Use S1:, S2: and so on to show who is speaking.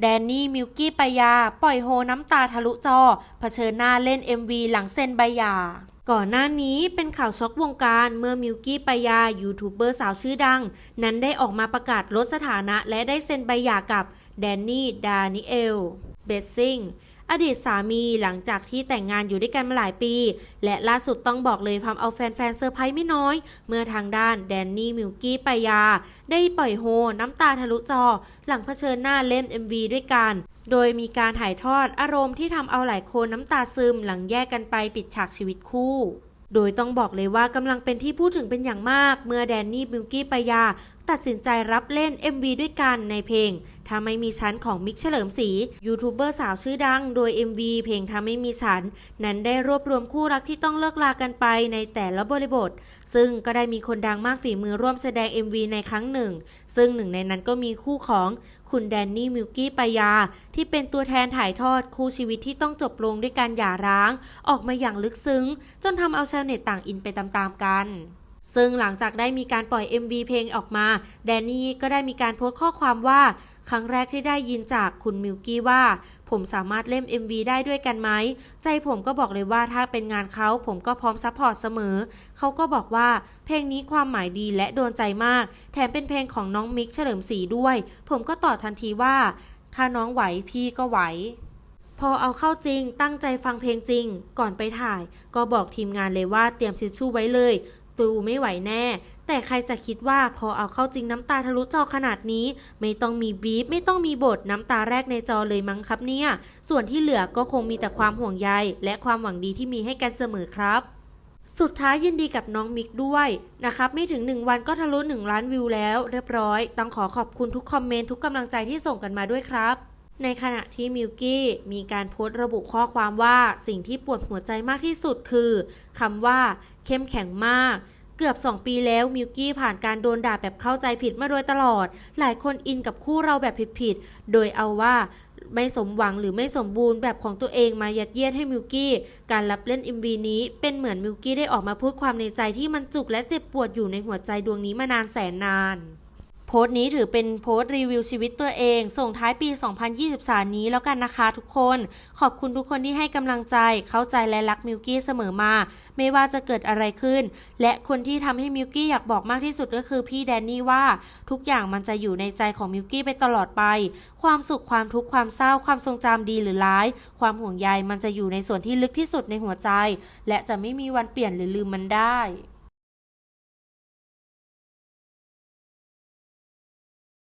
S1: แดนนี่มิวกี้ปายา ปล่อยโฮน้ำตาทะลุจอเผชิญหน้าเล่น MV หลังเซ็นใบหย่าก่อนหน้านี้เป็นข่าวช็อกวงการเมื่อมิวกี้ปายายูทูบเบอร์สาวชื่อดัง นั้นได้ออกมาประกาศลดสถานะและได้เซ็นใบหย่ากับแดนนี่ ดานิเอล เบสซิง อดีตสามีหลังจากที่แต่งงานอยู่ด้วยกันมาหลายปี และล่าสุดต้องบอกเลยทำเอาแฟนๆเซอร์ไพรส์ไม่น้อย เมื่อทางด้านแดนนี่มิวกี้ปายา ได้ปล่อยโฮ น้ำตาทะลุจอ หลังเผชิญหน้าเล่น MV ด้วยกันโดยมีการถ่ายทอดอารมณ์ที่ทำเอาหลายคนน้ำตาซึมหลังแยกกันไปปิดฉากชีวิตคู่โดยต้องบอกเลยว่ากำลังเป็นที่พูดถึงเป็นอย่างมาก เมื่อแดนนี่มิวกี้ปายา ตัดสินใจรับเล่น MV ด้วยกันในเพลงถ้าไม่มีฉันของมิกเฉลิมศรียูทูบเบอร์สาวชื่อดัง โดย MV เพลงถ้าไม่มีฉัน นั้นได้รวบรวมคู่รักที่ต้องเลิกลากันไปในแต่ละบริบท ซึ่งก็ได้มีคนดังมากฝีมือร่วมแสดง MV ในครั้งหนึ่ง ซึ่งหนึ่งในนั้นก็มีคู่ของคุณแดนนี่มิวกี้ปายา ที่เป็นตัวแทนถ่ายทอดคู่ชีวิตที่ต้องจบลงด้วยการหย่าร้าง ออกมาอย่างลึกซึ้ง จนทำเอาชาวเน็ตต่างอินไปตามๆกัน ซึ่งหลังจากได้มีการปล่อย MV เพลงออกมา แดนนี่ก็ได้มีการโพสต์ข้อความว่า ครั้งแรกที่ได้ยินจากคุณมิวกี้ว่า ผมสามารถเล่น MV ได้ด้วยกันไหม ใจผมก็บอกเลยว่าถ้าเป็นงานเขาผมก็พร้อมซัพพอร์ตเสมอ เขาก็บอกว่าเพลงนี้ความหมายดีและโดนใจมาก แถมเป็นเพลงของน้องมิกเฉลิมศรีด้วย ผมก็ตอบทันทีว่า ถ้าน้องไหวพี่ก็ไหวพอเอาเข้าจริงตั้งใจฟังเพลงจริง ก่อนไปถ่าย ก็บอกทีมงานเลยว่าเตรียมทิชชู่ไว้เลย ตูไม่ไหวแน่ แต่ใครจะคิดว่าพอเอาเข้าจริงน้ำตาทะลุจอขนาดนี้ ไม่ต้องมีบีบไม่ต้องมีบทน้ำตาแรกในจอเลยมั้งครับเนี่ย ส่วนที่เหลือก็คงมีแต่ความห่วงใย และความหวังดีที่มีให้กันเสมอครับสุดท้ายยินดีกับน้องมิกด้วยนะครับ ไม่ถึง 1 วันก็ทะลุ 1 ล้านวิวแล้ว เรียบร้อย ต้องขอขอบคุณทุกคอมเมนต์ทุกกำลังใจที่ส่งกันมาด้วยครับ ในขณะที่มิวกี้มีการโพสต์ระบุข้อความว่าสิ่งที่ปวดหัวใจมากที่สุดคือคำว่า เข้มแข็งมาก เกือบ 2 ปีแล้วมิวกี้ผ่านการโดนด่าแบบเข้าใจผิดมาโดยตลอด หลายคนอินกับคู่เราแบบผิดๆ โดยเอาว่าไม่สมหวังหรือไม่สมบูรณ์แบบของตัวเองมายัดเยียดให้มิวกี้ การรับเล่น MV นี้เป็นเหมือนมิวกี้ได้ออกมาพูดความในใจที่มันจุกและเจ็บปวดอยู่ในหัวใจดวงนี้มานานแสนนาน โพสต์นี้ถือเป็นโพสต์รีวิวชีวิตตัวเอง ส่งท้ายปี 2023 นี้แล้วกันนะคะทุกคน ขอบคุณทุกคนที่ให้กำลังใจ เข้าใจและรักมิวกี้เสมอมา ไม่ว่าจะเกิดอะไรขึ้น และคนที่ทำให้มิวกี้อยากบอกมากที่สุดก็คือพี่แดนนี่ว่า ทุกอย่างมันจะอยู่ในใจของมิวกี้ไปตลอดไป ความสุขความทุกข์ความเศร้าความทรงจำดีหรือร้าย ความห่วงใยมันจะอยู่ในส่วนที่ลึกที่สุดในหัวใจ และจะไม่มีวันเปลี่ยนหรือลืมมันได้